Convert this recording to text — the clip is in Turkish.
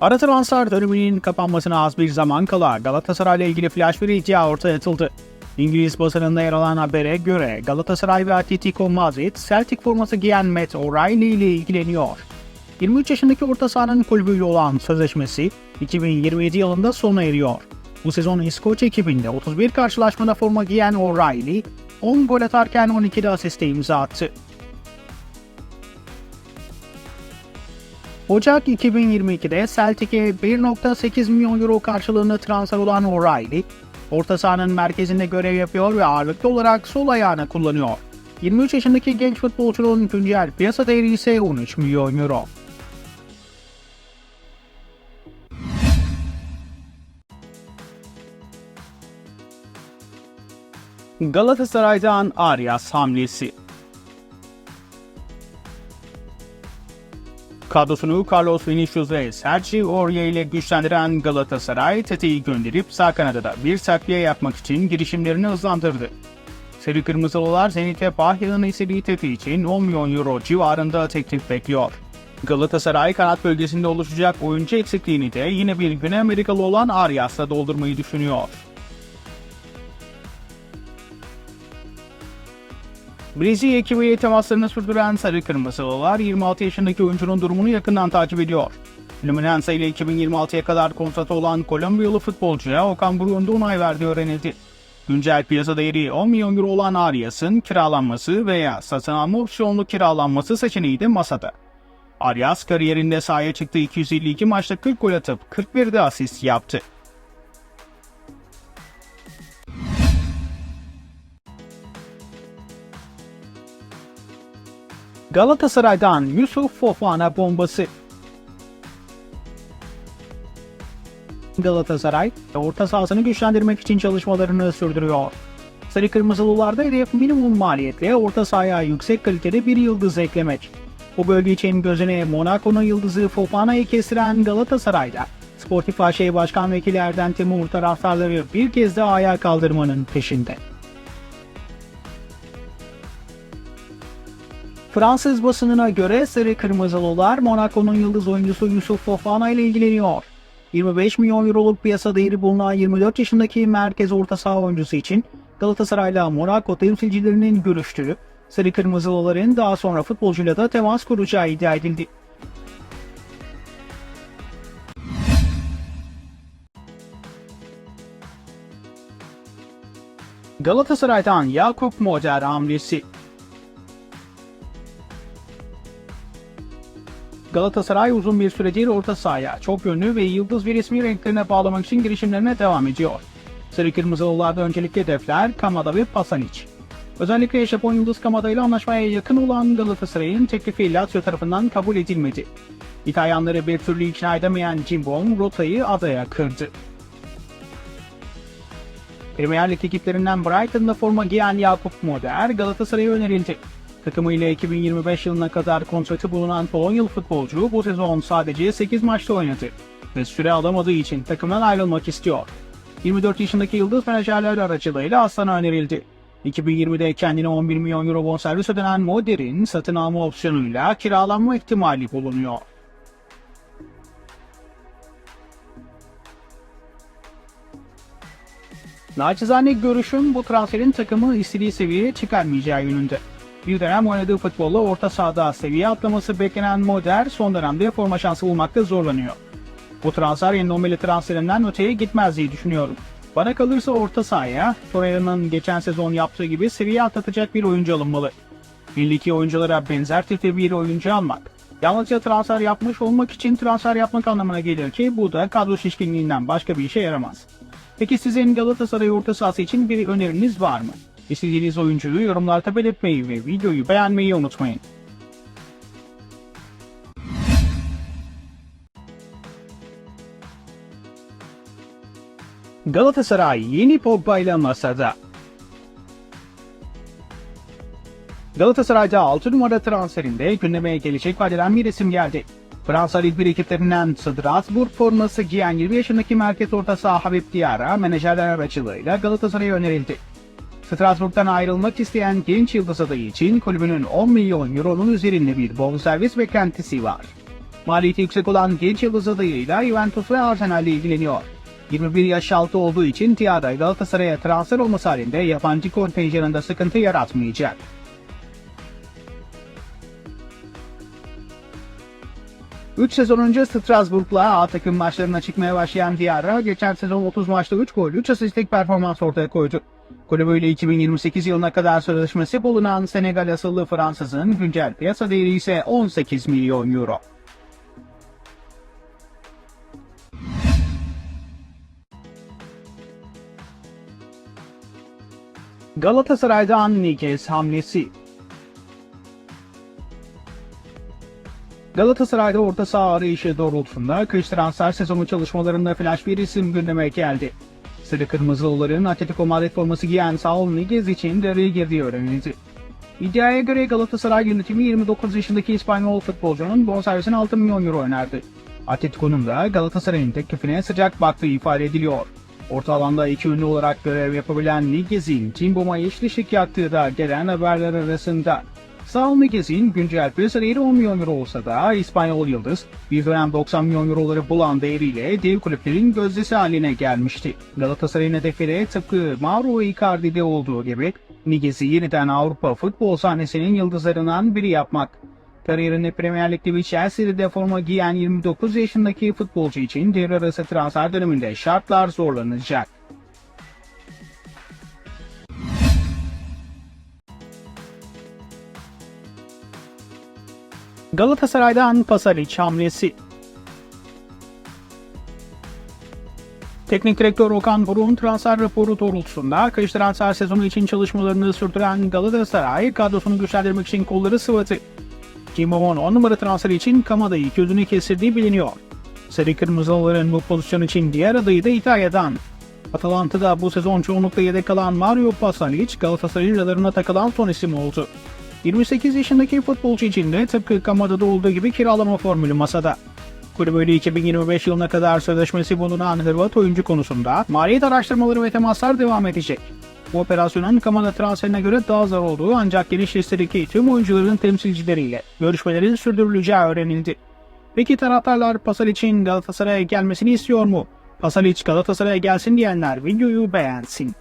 Ara transfer döneminin kapanmasına az bir zaman kala Galatasaray ile ilgili flash bir iddia ortaya atıldı. İngiliz basınında yer alan habere göre Galatasaray ve Atletico Madrid Celtic forması giyen Matt O'Reilly ile ilgileniyor. 23 yaşındaki orta sahanın kulübüyle olan sözleşmesi 2027 yılında sona eriyor. Bu sezon İskoç ekibinde 31 karşılaşmada forma giyen O'Reilly 10 gol atarken 12 de asiste imza attı. Ocak 2022'de Celtic'e 1.8 milyon euro karşılığında transfer olan O'Reilly, orta sahanın merkezinde görev yapıyor ve ağırlıklı olarak sol ayağını kullanıyor. 23 yaşındaki genç futbolcunun güncel piyasa değeri ise 13 milyon euro. Galatasaray'dan Arias hamlesi Kadrosunu Carlos Vinicius ve Sergi Aurier ile güçlendiren Galatasaray, Tete'yi gönderip sağ kanada da bir takviye yapmak için girişimlerini hızlandırdı. Sarı Kırmızılılar Zenit ve Bahya'nın istediği Tete için 10 milyon euro civarında teklif bekliyor. Galatasaray kanat bölgesinde oluşacak oyuncu eksikliğini de yine bir Güney Amerikalı olan Arias'la doldurmayı düşünüyor. Brezilya ekibiyle temaslarını sürdüren Sarı Kırmızılılar 26 yaşındaki oyuncunun durumunu yakından takip ediyor. Fluminense ile 2026'ya kadar kontratı olan Kolombiyalı futbolcuya Okan Buruk'un onay verdiği öğrenildi. Güncel piyasa değeri 10 milyon euro olan Arias'ın kiralanması veya satın alma opsiyonlu kiralanması seçeneği de masada. Arias kariyerinde sahaya çıktığı 252 maçta 40 gol atıp 41'de asist yaptı. Galatasaray'dan Yusuf Fofana bombası. Galatasaray, orta sahasını güçlendirmek için çalışmalarını sürdürüyor. Sarı Kırmızılılarda hedef minimum maliyetle orta sahaya yüksek kalitede bir yıldız eklemek. Bu bölge için gözüne Monaco'nun yıldızı Fofana'yı kestiren Galatasaray'da, Sportif AŞ Başkan Vekili Erden Timur taraftarları bir kez daha ayağa kaldırmanın peşinde. Fransız basınına göre Sarı Kırmızılılar Monaco'nun yıldız oyuncusu Yusuf Fofana ile ilgileniyor. 25 milyon euroluk piyasa değeri bulunan 24 yaşındaki merkez orta saha oyuncusu için Galatasaray'la Monaco temsilcilerinin görüştüğü, Sarı Kırmızılıların daha sonra futbolcuyla da temas kuracağı iddia edildi. Galatasaray'dan Yakup Moder hamlesi Galatasaray uzun bir süredir orta sahaya çok yönlü ve yıldız bir ismi renklerine bağlamak için girişimlerine devam ediyor. Sarı Kırmızılılarda öncelikli hedefler Kamada ve Pasanic. Özellikle Japon Yıldız Kamada ile anlaşmaya yakın olan Galatasaray'ın teklifi Lazio tarafından kabul edilmedi. İtalyanları bir türlü ikna edemeyen Cimbom rotayı adaya kırdı. Premier Lig ekiplerinden Brighton'da forma giyen Yakup Moder Galatasaray'a önerildi. Takımıyla 2025 yılına kadar kontratı bulunan Polonyalı futbolcu bu sezon sadece 8 maçta oynadı ve süre alamadığı için takımdan ayrılmak istiyor. 24 yaşındaki Yıldız menajerler aracılığıyla Aslan'a önerildi. 2020'de kendine 11 milyon euro bonservis ödenen Moder'in satın alma opsiyonuyla kiralanma ihtimali bulunuyor. Naçizane görüşüm bu transferin takımı istediği seviyeye çıkarmayacağı yönünde. Bir dönem oynadığı futbolla orta sahada seviye atlaması beklenen Moder son dönemde forma şansı bulmakta zorlanıyor. Bu transfer Endombele transferinden öteye gitmez diye düşünüyorum. Bana kalırsa orta sahaya Torreira'nın geçen sezon yaptığı gibi seviye atlatacak bir oyuncu alınmalı. Birlikteki oyunculara benzer tipte bir oyuncu almak. Yalnızca transfer yapmış olmak için transfer yapmak anlamına gelir ki bu da kadro şişkinliğinden başka bir işe yaramaz. Peki sizin Galatasaray orta sahası için bir öneriniz var mı? İstediğiniz oyuncuyu yorumlarda belirtmeyi ve videoyu beğenmeyi unutmayın. Galatasaray yeni Pogba ile masada. Galatasaray'da 6 numara transferinde gündeme gelecek vadeden bir isim geldi. Fransa Lig 1 ekiplerinden Strasbourg forması giyen 20 yaşındaki merkez orta saha Habib Diarra menajerler aracılığıyla Galatasaray'a önerildi. Strasbourg'dan ayrılmak isteyen genç yıldız adayı için kulübünün 10 milyon euronun üzerinde bir bonservis beklentisi var. Maliyeti yüksek olan genç yıldız adayıyla Juventus ve Arsenal ile ilgileniyor. 21 yaş altı olduğu için Tiada Galatasaray'a transfer olması halinde yabancı kontenjanında sıkıntı yaratmayacak. Üç sezon önce Strasbourg'la A takım maçlarına çıkmaya başlayan Diarra geçen sezon 30 maçta 3 gol, 3 asistlik performans ortaya koydu. Kulübüyle 2028 yılına kadar sözleşmesi bulunan Senegal asıllı Fransızın güncel piyasa değeri ise 18 milyon euro. Galatasaray'dan Niguez hamlesi Galatasaray'da orta saha arayışı doğrultusunda kış transfer sezonu çalışmalarında flash bir isim gündeme geldi. Sarı Kırmızılıların Atletico Madrid forması giyen Saul Niguez için devreye girdiği öğrenildi. İddiaya göre Galatasaray yönetimi 29 yaşındaki İspanyol futbolcunun bonservisine 6 milyon euro önerdi. Atletico'nun da Galatasaray'ın teklifine sıcak baktığı ifade ediliyor. Orta alanda iki ünlü olarak görev yapabilen Niguez'in Timbom'a eşleşik yaptığı da gelen haberler arasında. Saul Niguez'in güncel piyasa değeri 10 milyon euro olsa da İspanyol Yıldız bir dönem 90 milyon euroları bulan değeriyle dev kulüplerin gözdesi haline gelmişti. Galatasaray'ın hedefleri tıpkı Mauro Icardi'de olduğu gibi Niguez'i yeniden Avrupa futbol sahnesinin yıldızlarından biri yapmak. Kariyerinde Premier Lig'de bir Chelsea'de forma giyen 29 yaşındaki futbolcu için devre arası transfer döneminde şartlar zorlanacak. Galatasaray'dan Pasalic hamlesi. Teknik direktör Okan Buruk'un transfer raporu doğrultusunda kış transfer sezonu için çalışmalarını sürdüren Galatasaray kadrosunu güçlendirmek için kolları sıvadı. Kimomon 10 numara transferi için Kamada'yı gözünü kestirdiği biliniyor. Sarı Kırmızılıların bu pozisyon için diğer adayı da İtalya'dan. Atalanta'da bu sezon çoğunlukla yedek kalan Mario Pasalic Galatasaray'ın takılan son isim oldu. 28 yaşındaki futbolcu için de tıpkı Kamada'da olduğu gibi kiralama formülü masada. Kulübüyle 2025 yılına kadar sözleşmesi bulunan Hırvat oyuncu konusunda maliyet araştırmaları ve temaslar devam edecek. Bu operasyonun Kamada transferine göre daha zor olduğu ancak geniş listedeki tüm oyuncuların temsilcileriyle görüşmelerin sürdürüleceği öğrenildi. Peki taraftarlar Pasalic'in Galatasaray'a gelmesini istiyor mu? Pasalic Galatasaray'a gelsin diyenler videoyu beğensin.